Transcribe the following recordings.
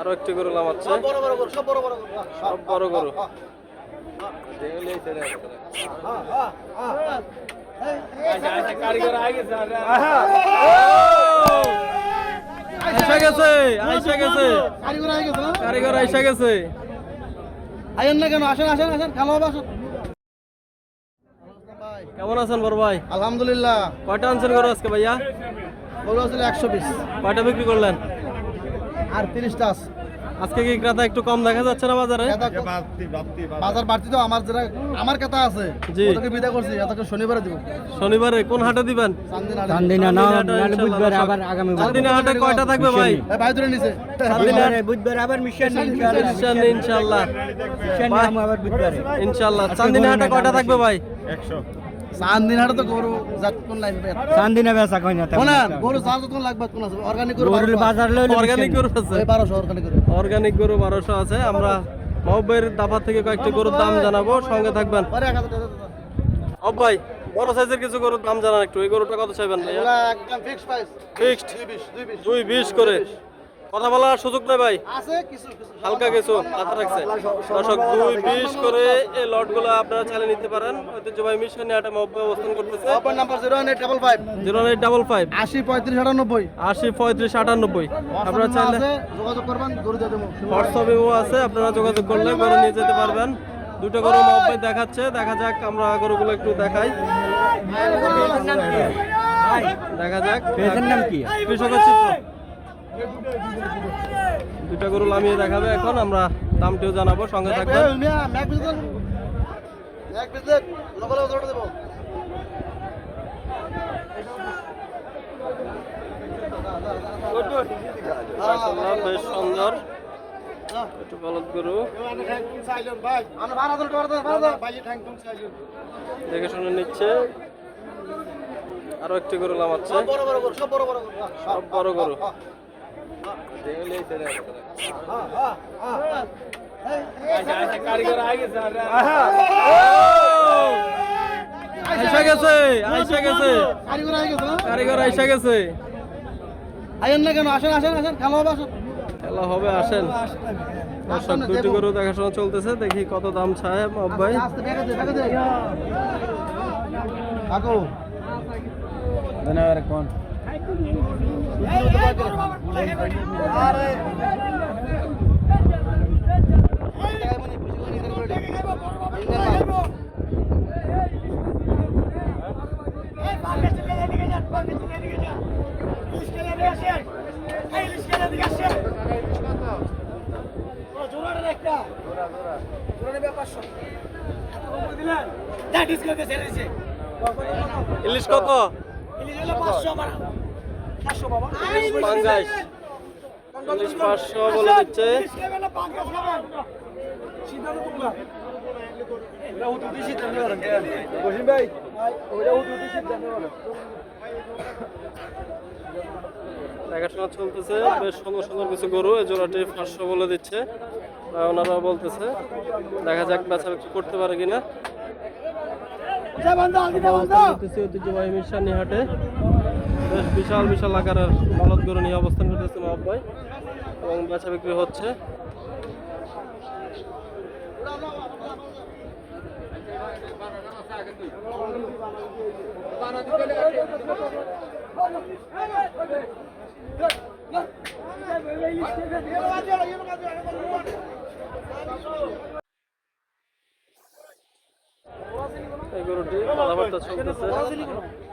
আরও একটি গরু লামাচ্ছে সব বড় বড় গরু সব বড় বড় গরু। সব বড় গরু। আইসা গেছে আইসা গেছে কারিগর আইসা গেছে। আইন না কেন? আসেন আসেন আসেন। কালো আসেন। কেমন আছেন বড় ভাই? আলহামদুলিল্লাহ। কয়টা আনছেন গরু আজকে ভাইয়া? গরু আসলে একশো বিশ। কয়টা বিক্রি করলেন? আর তিরিশটা আছে। আজকে কি ক্রেতা একটু কম দেখা যাচ্ছে না বাজারে? বাজার বাড়তি তো আমার যেটা আমার কথা আছে। জি। ওটাকে বিদা করছি এটাকে শনিবারে দিব। শনিবারে কোন হাটে দিবেন? চান্দিনা না ইনশাল্লাহ বুধবার আবার আগামী চান্দিনা হাটে কয়টা থাকবে ভাই? ভাই ধরে নিছে। চান্দিনা বুধবার আবার মিশন খ্রিস্টান ইনশাল্লাহ মিশন আবার বুধবারে। ইনশাল্লাহ। চান্দিনা হাটে কয়টা থাকবে ভাই? চান্দিনাটা তো গরু যাত কোন লাইন চান্দিনা বেচা কই না শোনেন গরু চার্জ কোন লাগবে কোন আছে অর্গানিক গরু গরুর বাজার লইলে অর্গানিক গরু আছে 1200 অর্গানিক গরু অর্গানিক গরু বারোশো আছে আমরা মহব্বের দাফা থেকে কয়েকটি গরুর দাম জানাব। সঙ্গে থাকবেন। পরে 1000 টাকা অব ভাই বড় সাইজের কিছু গরুর দাম জানান একটু এই গরুটা কত চাইবেন ভাইয়া একদম প্রাইস ফিক্সড 220 220 দুই বিশ করে কথা বলার সুযোগ নেই ভাই আছে কিছু কিছু হালকা কিছু মাথা রাখছে দর্শক দুই বিশ করে এই লটগুলো আপনারা চালিয়ে নিতে পারেন ঐতিহ্যবাহী মিশন হাটে মহব্বে অবস্থান করতেছে number 01855 zero eight double five 80 35 98 আশি পঁয়ত্রিশ আটানব্বই আপনারা চাইলে যোগাযোগ করবেন হোয়াটসঅ্যাপ ইমো আছে আপনারা যোগাযোগ করলে গরু নিয়ে যেতে পারবেন দুটো গরু মহব্বে দেখাচ্ছে দেখা যাক আমরা গরুগুলো একটু দেখাই দেখা যাক নাম কি? কৃষকের চিত্র দুটো গরু লামিয়ে দেখাবে এখন আমরা দামটিও জানাব সঙ্গে থাকবেন। মাশাআল্লাহ, বেশ সুন্দর। একটু বলদ গরু। দেখে শুনে নিচ্ছে। আরও একটি গরু লামাচ্ছে। সব বড় বড় গরু আইসা গেছে আইসা গেছে কারিগর আইসা গেছে আইন না কেন আসেন আসেন হবে আসেন খেলা হবে আসেন দর্শক দুটি গরু দেখাশোনা চলতেছে দেখি কত দাম চায় ভাই আস্তে ব্যাগে দে ব্যাগে দে কাকু ধন্যবাদ কোন আরে ইলিশ কত পাঙ্গাস পাঁচশো বলে দিচ্ছে। দেখাশোনা চলতেছে বেশ সুন্দর সুন্দর কিছু গরু এই জোড়াটি পাঁচশো বলে দিচ্ছে। আর ওনারাও বলতেছে দেখা যাক বেচা বিক্রি করতে পারে কিনা। ঐতিহ্যবাহী মিশানি হাটে। বেশ বিশাল বিশাল আকারের বলদ গরু নিয়ে অবস্থান করতেছে মহাব ভাই এবং বেচা বিক্রি হচ্ছে। এই গরুটি কথাবার্তা চলতেছে।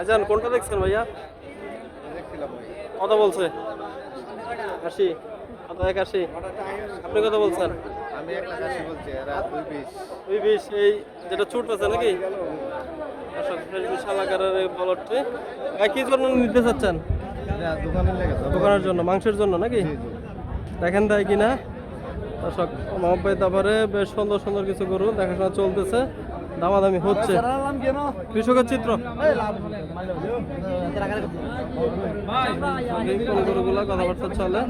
আজান কোনটা দেখছেন ভাইয়া? কত বলছে। আশি কত এক আশি। আপনি কত বলছেন? আমি এক লাখ আশি বলছি রাত দুই বিশ। এই যেটা ছুট আছে নাকি? দর্শক, বেশ বিশাল আকারের এই কি জন্য নিতে চাচ্ছেন? দোকানের জন্য মাংসের জন্য নাকি? দেখেন দেয় কিনা? দর্শক মহব্বাই তারপরে বেশ সুন্দর সুন্দর কিছু গরু দেখাশোনা চলতেছে। দামাদামি হচ্ছে। কৃষকের চিত্র। গরুগুলা কথাবার্তা চলে।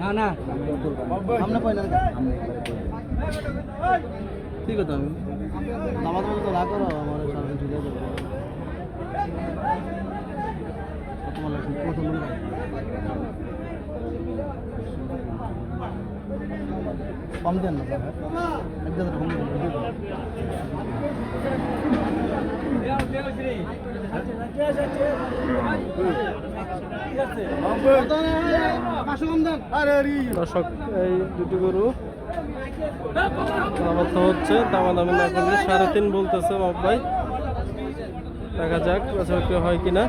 না না। সামনে পাই না ঠিক আছে আমি মতো না করো আমার সামনে ঢুকে যাবে। তোমার প্রথম না দর্শক, এই দুটি গরু কথাবার্তা হচ্ছে। দামাদামি না করলে সাড়ে তিন বলতেছে বাপ দেখা যাক হয় কিনা।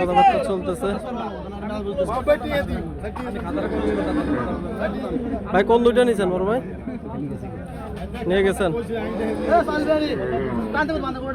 কথাবার্তা চলতেছে ভাই কোন দুইটা নিছেন বড় ভাই নিয়ে গেছেন বান্ধব